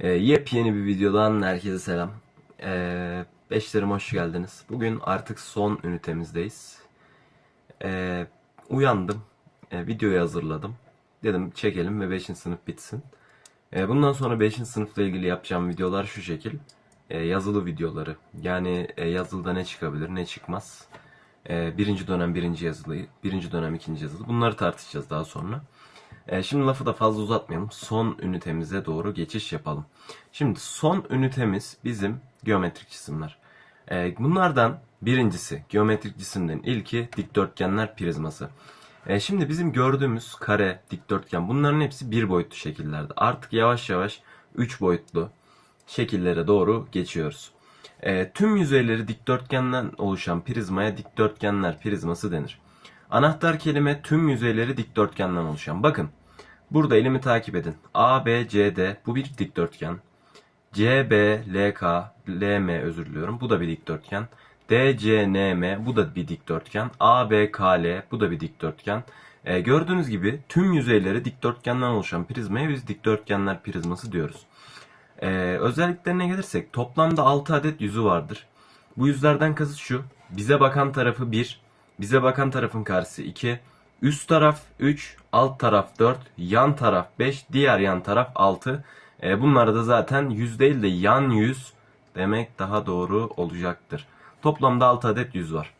Ee, yepyeni bir videodan herkese selam. Ee, beşlerim hoş geldiniz. Bugün artık son ünitemizdeyiz. Ee, uyandım. Ee, videoyu hazırladım. Dedim çekelim ve 5. sınıf bitsin. Ee, bundan sonra 5. sınıfla ilgili yapacağım videolar şu şekil. Ee, yazılı videoları. Yani e, yazılıda ne çıkabilir ne çıkmaz. Ee, birinci dönem birinci yazılıyı, birinci dönem ikinci yazılı. Bunları tartışacağız daha sonra. Ee, şimdi lafı da fazla uzatmayalım. Son ünitemize doğru geçiş yapalım. Şimdi son ünitemiz bizim geometrik cisimler. Ee, bunlardan birincisi geometrik cisimlerin ilki dikdörtgenler prizması. Ee, şimdi bizim gördüğümüz kare, dikdörtgen bunların hepsi bir boyutlu şekillerde. Artık yavaş yavaş üç boyutlu şekillere doğru geçiyoruz. Tüm yüzeyleri dikdörtgenden oluşan prizmaya dikdörtgenler prizması denir. Anahtar kelime tüm yüzeyleri dikdörtgenden oluşan. Bakın burada elimi takip edin. A, B, C, D bu bir dikdörtgen. C, B, L, K, L, M özür diliyorum. Bu da bir dikdörtgen. D, C, N, M bu da bir dikdörtgen. A, B, K, L bu da bir dikdörtgen. Ee, gördüğünüz gibi tüm yüzeyleri dikdörtgenden oluşan prizmaya biz dikdörtgenler prizması diyoruz. Ee, özelliklerine gelirsek toplamda 6 adet yüzü vardır. Bu yüzlerden kasıt şu. Bize bakan tarafı 1, bize bakan tarafın karşısı 2, üst taraf 3, alt taraf 4, yan taraf 5, diğer yan taraf 6. Ee, bunlar da zaten yüz değil de yan yüz demek daha doğru olacaktır. Toplamda 6 adet yüz var.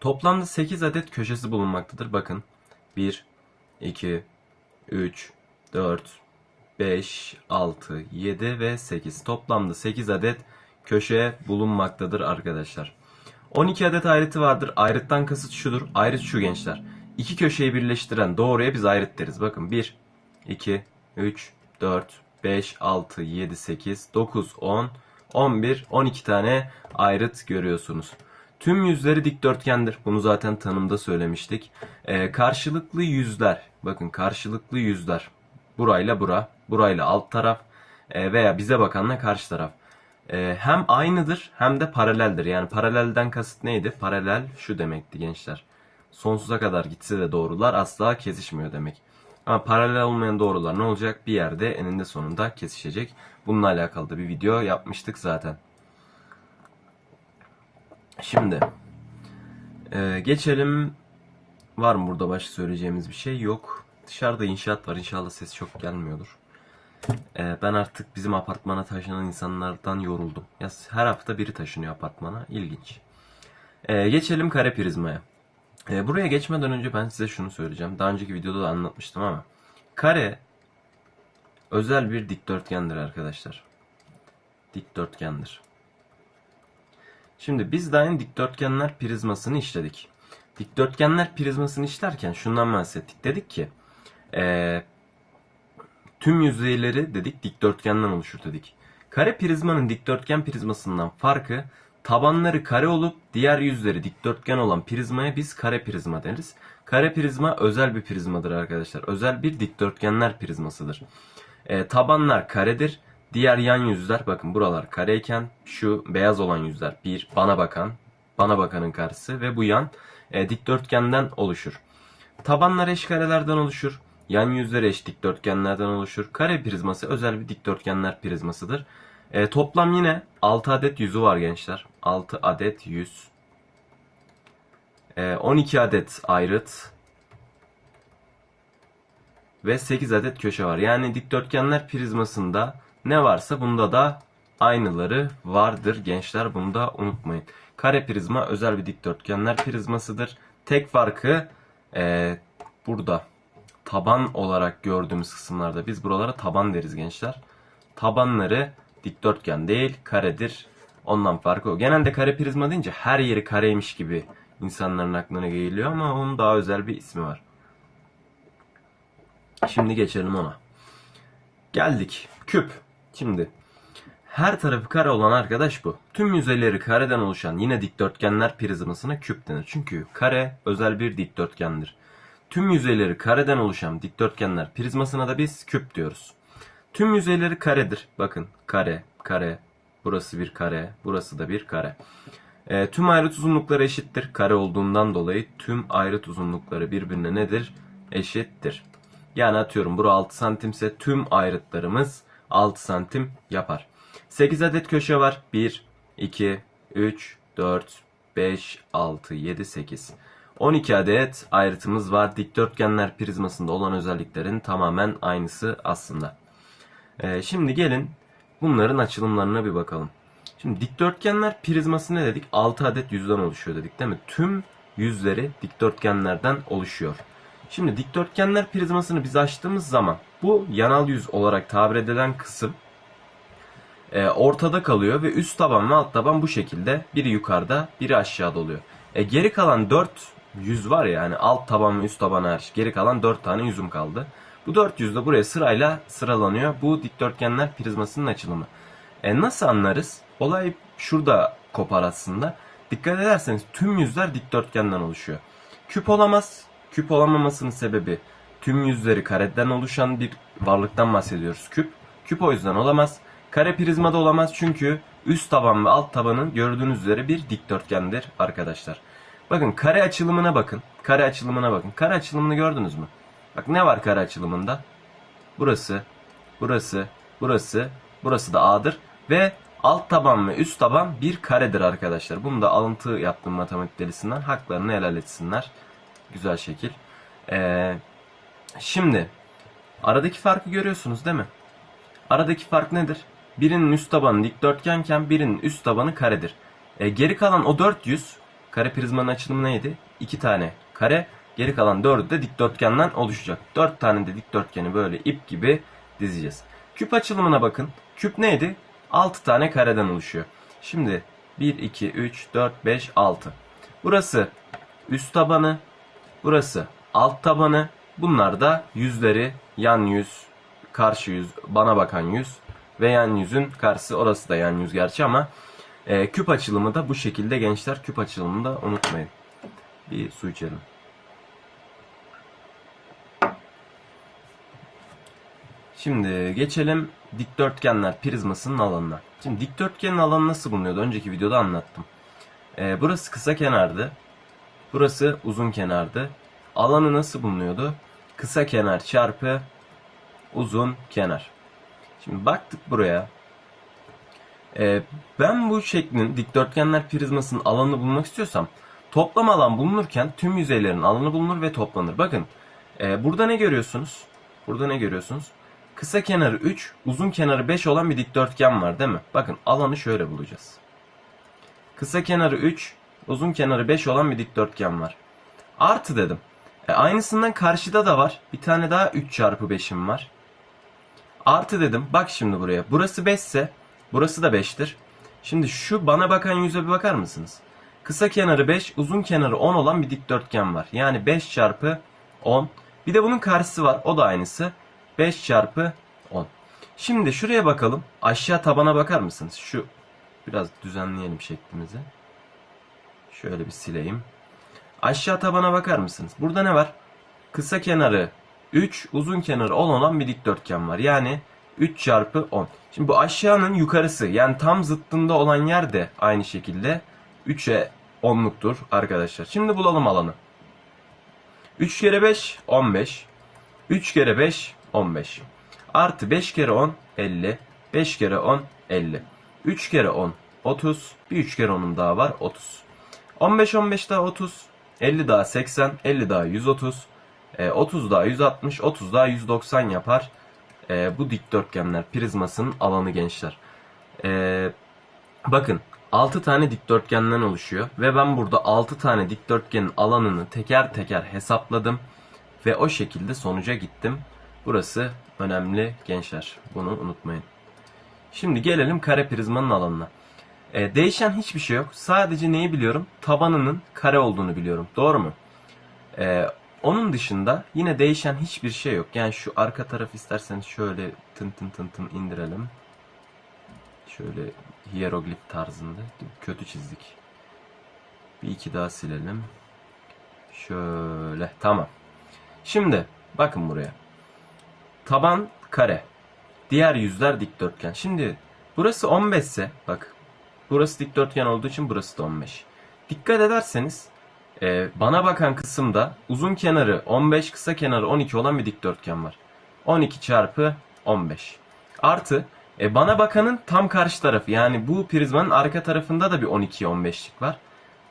Toplamda 8 adet köşesi bulunmaktadır. Bakın 1, 2, 3, 4, 5, 6, 7 ve 8. Toplamda 8 adet köşe bulunmaktadır arkadaşlar. 12 adet ayrıtı vardır. Ayrıttan kasıt şudur. Ayrıt şu gençler. İki köşeyi birleştiren doğruya biz ayrıt deriz. Bakın 1, 2, 3, 4, 5, 6, 7, 8, 9, 10, 11, 12 tane ayrıt görüyorsunuz. Tüm yüzleri dikdörtgendir. Bunu zaten tanımda söylemiştik. Ee, karşılıklı yüzler. Bakın karşılıklı yüzler. Burayla bura. Burayla alt taraf. e, veya bize bakanla karşı taraf. Ee, hem aynıdır hem de paraleldir. Yani paralelden kasıt neydi? Paralel şu demekti gençler. Sonsuza kadar gitse de doğrular asla kesişmiyor demek. Ama paralel olmayan doğrular ne olacak? Bir yerde eninde sonunda kesişecek. Bununla alakalı da bir video yapmıştık zaten. Şimdi e, geçelim. Var mı burada başka söyleyeceğimiz bir şey? Yok. Dışarıda inşaat var. İnşallah ses çok gelmiyordur. Ee, ben artık bizim apartmana taşınan insanlardan yoruldum. Ya her hafta biri taşınıyor apartmana. İlginç. Ee, geçelim kare prizmaya. Ee, buraya geçmeden önce ben size şunu söyleyeceğim. Daha önceki videoda da anlatmıştım ama. Kare özel bir dikdörtgendir arkadaşlar. Dikdörtgendir. Şimdi biz daha dikdörtgenler prizmasını işledik. Dikdörtgenler prizmasını işlerken şundan bahsettik. Dedik ki eee Tüm yüzeyleri dedik dikdörtgenden oluşur dedik. Kare prizmanın dikdörtgen prizmasından farkı tabanları kare olup diğer yüzleri dikdörtgen olan prizmaya biz kare prizma deriz. Kare prizma özel bir prizmadır arkadaşlar. Özel bir dikdörtgenler prizmasıdır. E, tabanlar karedir. Diğer yan yüzler bakın buralar kareyken şu beyaz olan yüzler bir bana bakan, bana bakanın karşısı ve bu yan e, dikdörtgenden oluşur. Tabanlar eşkarelerden oluşur. Yan yüzleri eş dikdörtgenlerden oluşur. Kare prizması özel bir dikdörtgenler prizmasıdır. E, toplam yine 6 adet yüzü var gençler. 6 adet yüz. E, 12 adet ayrıt. Ve 8 adet köşe var. Yani dikdörtgenler prizmasında ne varsa bunda da aynıları vardır gençler. Bunu da unutmayın. Kare prizma özel bir dikdörtgenler prizmasıdır. Tek farkı e, burada taban olarak gördüğümüz kısımlarda biz buralara taban deriz gençler. Tabanları dikdörtgen değil karedir. Ondan farkı o. Genelde kare prizma deyince her yeri kareymiş gibi insanların aklına geliyor ama onun daha özel bir ismi var. Şimdi geçelim ona. Geldik. Küp. Şimdi her tarafı kare olan arkadaş bu. Tüm yüzeyleri kareden oluşan yine dikdörtgenler prizmasına küp denir. Çünkü kare özel bir dikdörtgendir. Tüm yüzeyleri kareden oluşan dikdörtgenler prizmasına da biz küp diyoruz. Tüm yüzeyleri karedir. Bakın kare, kare, burası bir kare, burası da bir kare. E, tüm ayrıt uzunlukları eşittir. Kare olduğundan dolayı tüm ayrıt uzunlukları birbirine nedir? Eşittir. Yani atıyorum bura 6 santimse tüm ayrıtlarımız 6 santim yapar. 8 adet köşe var. 1, 2, 3, 4, 5, 6, 7, 8. 12 adet ayrıtımız var. Dikdörtgenler prizmasında olan özelliklerin tamamen aynısı aslında. Ee, şimdi gelin bunların açılımlarına bir bakalım. Şimdi dikdörtgenler prizması ne dedik? 6 adet yüzden oluşuyor dedik değil mi? Tüm yüzleri dikdörtgenlerden oluşuyor. Şimdi dikdörtgenler prizmasını biz açtığımız zaman bu yanal yüz olarak tabir edilen kısım e, ortada kalıyor ve üst taban ve alt taban bu şekilde biri yukarıda biri aşağıda oluyor. E, geri kalan 4 yüz var ya yani alt taban ve üst taban hariç geri kalan 4 tane yüzüm kaldı. Bu 4 yüz de buraya sırayla sıralanıyor. Bu dikdörtgenler prizmasının açılımı. E, nasıl anlarız? Olay şurada kopar aslında. Dikkat ederseniz tüm yüzler dikdörtgenden oluşuyor. Küp olamaz. Küp olamamasının sebebi tüm yüzleri kareden oluşan bir varlıktan bahsediyoruz. Küp. Küp o yüzden olamaz. Kare prizmada olamaz çünkü üst taban ve alt tabanın gördüğünüz üzere bir dikdörtgendir arkadaşlar. Bakın kare açılımına bakın. Kare açılımına bakın. Kare açılımını gördünüz mü? Bak ne var kare açılımında? Burası, burası, burası, burası da A'dır. Ve alt taban ve üst taban bir karedir arkadaşlar. Bunu da alıntı yaptım matematik delisinden. Haklarını helal etsinler. Güzel şekil. Ee, şimdi aradaki farkı görüyorsunuz değil mi? Aradaki fark nedir? Birinin üst tabanı dikdörtgenken birinin üst tabanı karedir. E, geri kalan o 400 kare prizmanın açılımı neydi? 2 tane kare. Geri kalan 4'ü de dikdörtgenden oluşacak. 4 tane de dikdörtgeni böyle ip gibi dizeceğiz. Küp açılımına bakın. Küp neydi? 6 tane kareden oluşuyor. Şimdi 1, 2, 3, 4, 5, 6. Burası üst tabanı. Burası alt tabanı. Bunlar da yüzleri yan yüz, karşı yüz, bana bakan yüz ve yan yüzün karşısı orası da yan yüz gerçi ama e, küp açılımı da bu şekilde gençler küp açılımını da unutmayın. Bir su içelim. Şimdi geçelim dikdörtgenler prizmasının alanına. Şimdi dikdörtgenin alanı nasıl bulunuyordu? Önceki videoda anlattım. E, burası kısa kenardı. Burası uzun kenardı. Alanı nasıl bulunuyordu? Kısa kenar çarpı uzun kenar. Şimdi baktık buraya. Ee, ben bu şeklin dikdörtgenler prizmasının alanını bulmak istiyorsam toplam alan bulunurken tüm yüzeylerin alanı bulunur ve toplanır. Bakın e, burada ne görüyorsunuz? Burada ne görüyorsunuz? Kısa kenarı 3, uzun kenarı 5 olan bir dikdörtgen var değil mi? Bakın alanı şöyle bulacağız. Kısa kenarı 3, uzun kenarı 5 olan bir dikdörtgen var. Artı dedim. E, aynısından karşıda da var. Bir tane daha 3 çarpı 5'im var. Artı dedim. Bak şimdi buraya. Burası 5 ise burası da 5'tir. Şimdi şu bana bakan yüze bir bakar mısınız? Kısa kenarı 5, uzun kenarı 10 olan bir dikdörtgen var. Yani 5 çarpı 10. Bir de bunun karşısı var. O da aynısı. 5 çarpı 10. Şimdi şuraya bakalım. Aşağı tabana bakar mısınız? Şu biraz düzenleyelim şeklimizi. Şöyle bir sileyim. Aşağı tabana bakar mısınız? Burada ne var? Kısa kenarı 3, uzun kenarı 10 olan bir dikdörtgen var. Yani 3 çarpı 10. Şimdi bu aşağının yukarısı yani tam zıttında olan yer de aynı şekilde 3'e 10'luktur arkadaşlar. Şimdi bulalım alanı. 3 kere 5 15. 3 kere 5 15. Artı 5 kere 10 50. 5 kere 10 50. 3 kere 10 30. Bir 3 kere 10'un daha var 30. 15 15 daha 30. 50 daha 80. 50 daha 130. E, 30 daha 160. 30 daha 190 yapar. E, bu dikdörtgenler prizmasının alanı gençler. E, bakın 6 tane dikdörtgenden oluşuyor. Ve ben burada 6 tane dikdörtgenin alanını teker teker hesapladım. Ve o şekilde sonuca gittim. Burası önemli gençler. Bunu unutmayın. Şimdi gelelim kare prizmanın alanına. E, değişen hiçbir şey yok. Sadece neyi biliyorum? Tabanının kare olduğunu biliyorum. Doğru mu? E, onun dışında yine değişen hiçbir şey yok. Yani şu arka taraf isterseniz şöyle tın tın tın tın indirelim. Şöyle hieroglif tarzında. Kötü çizdik. Bir iki daha silelim. Şöyle tamam. Şimdi bakın buraya. Taban kare. Diğer yüzler dikdörtgen. Şimdi burası 15 ise bak burası dikdörtgen olduğu için burası da 15. Dikkat ederseniz e, bana bakan kısımda uzun kenarı 15 kısa kenarı 12 olan bir dikdörtgen var. 12 çarpı 15. Artı e, bana bakanın tam karşı tarafı. Yani bu prizmanın arka tarafında da bir 12'ye 15'lik var.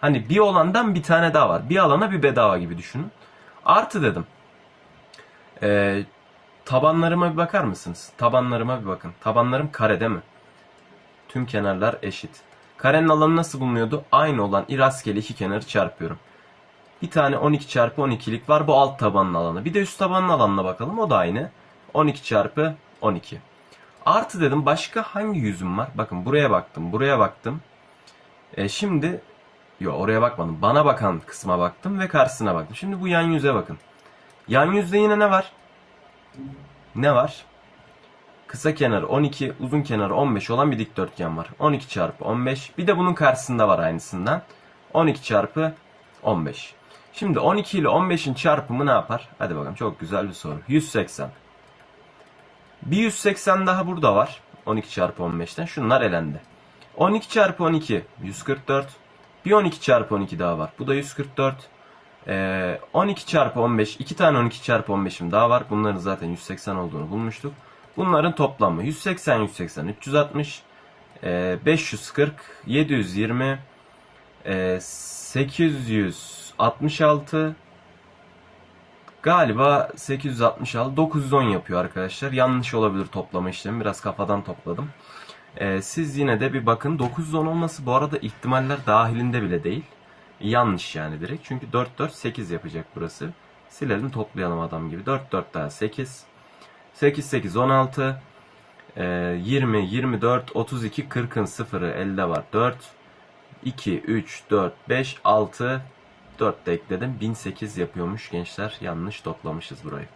Hani bir olandan bir tane daha var. Bir alana bir bedava gibi düşünün. Artı dedim. E, tabanlarıma bir bakar mısınız? Tabanlarıma bir bakın. Tabanlarım kare değil mi? Tüm kenarlar eşit. Karenin alanı nasıl bulunuyordu? Aynı olan rastgele iki kenarı çarpıyorum. Bir tane 12 çarpı 12'lik var. Bu alt tabanın alanı. Bir de üst tabanın alanına bakalım. O da aynı. 12 çarpı 12. Artı dedim başka hangi yüzüm var? Bakın buraya baktım. Buraya baktım. E şimdi yo oraya bakmadım. Bana bakan kısma baktım ve karşısına baktım. Şimdi bu yan yüze bakın. Yan yüzde yine ne var? Ne var? Kısa kenarı 12, uzun kenarı 15 olan bir dikdörtgen var. 12 çarpı 15. Bir de bunun karşısında var aynısından. 12 çarpı 15. Şimdi 12 ile 15'in çarpımı ne yapar? Hadi bakalım çok güzel bir soru. 180. Bir 180 daha burada var. 12 çarpı 15'ten. Şunlar elendi. 12 çarpı 12 144. Bir 12 çarpı 12 daha var. Bu da 144. Ee, 12 çarpı 15. 2 tane 12 çarpı 15'im daha var. Bunların zaten 180 olduğunu bulmuştuk. Bunların toplamı 180 180 360 ee, 540 720 ee, 866 Galiba 866 910 yapıyor arkadaşlar. Yanlış olabilir toplama işlemi. Biraz kafadan topladım. Ee, siz yine de bir bakın. 910 olması bu arada ihtimaller dahilinde bile değil. Yanlış yani direkt. Çünkü 4 4 8 yapacak burası. Silelim toplayalım adam gibi. 4 4 daha 8. 8 8 16. Ee, 20 24 32 40'ın sıfırı elde var. 4 2 3 4 5 6 4 de ekledim. 1008 yapıyormuş gençler. Yanlış toplamışız burayı.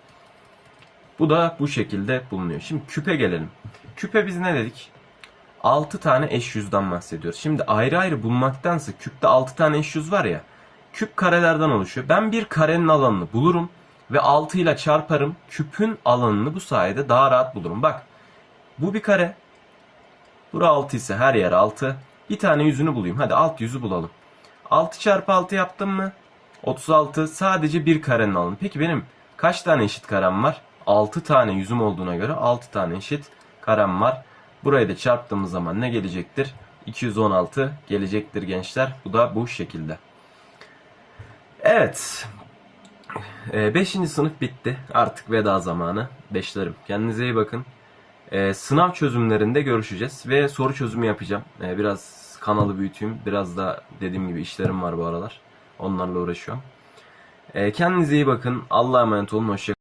Bu da bu şekilde bulunuyor. Şimdi küpe gelelim. Küpe biz ne dedik? 6 tane eş yüzden bahsediyoruz. Şimdi ayrı ayrı bulmaktansa küpte 6 tane eş yüz var ya. Küp karelerden oluşuyor. Ben bir karenin alanını bulurum ve 6 ile çarparım. Küpün alanını bu sayede daha rahat bulurum. Bak bu bir kare. Bura 6 ise her yer 6. Bir tane yüzünü bulayım. Hadi alt yüzü bulalım. 6 çarpı 6 yaptım mı? 36 sadece bir karenin alanı. Peki benim kaç tane eşit karem var? 6 tane yüzüm olduğuna göre 6 tane eşit karem var. Burayı da çarptığımız zaman ne gelecektir? 216 gelecektir gençler. Bu da bu şekilde. Evet. 5. sınıf bitti. Artık veda zamanı. Beşlerim. Kendinize iyi bakın. Ee, sınav çözümlerinde görüşeceğiz ve soru çözümü yapacağım. Ee, biraz kanalı büyüteyim. Biraz da dediğim gibi işlerim var bu aralar. Onlarla uğraşıyorum. Ee, kendinize iyi bakın. Allah'a emanet olun. Hoşçakalın.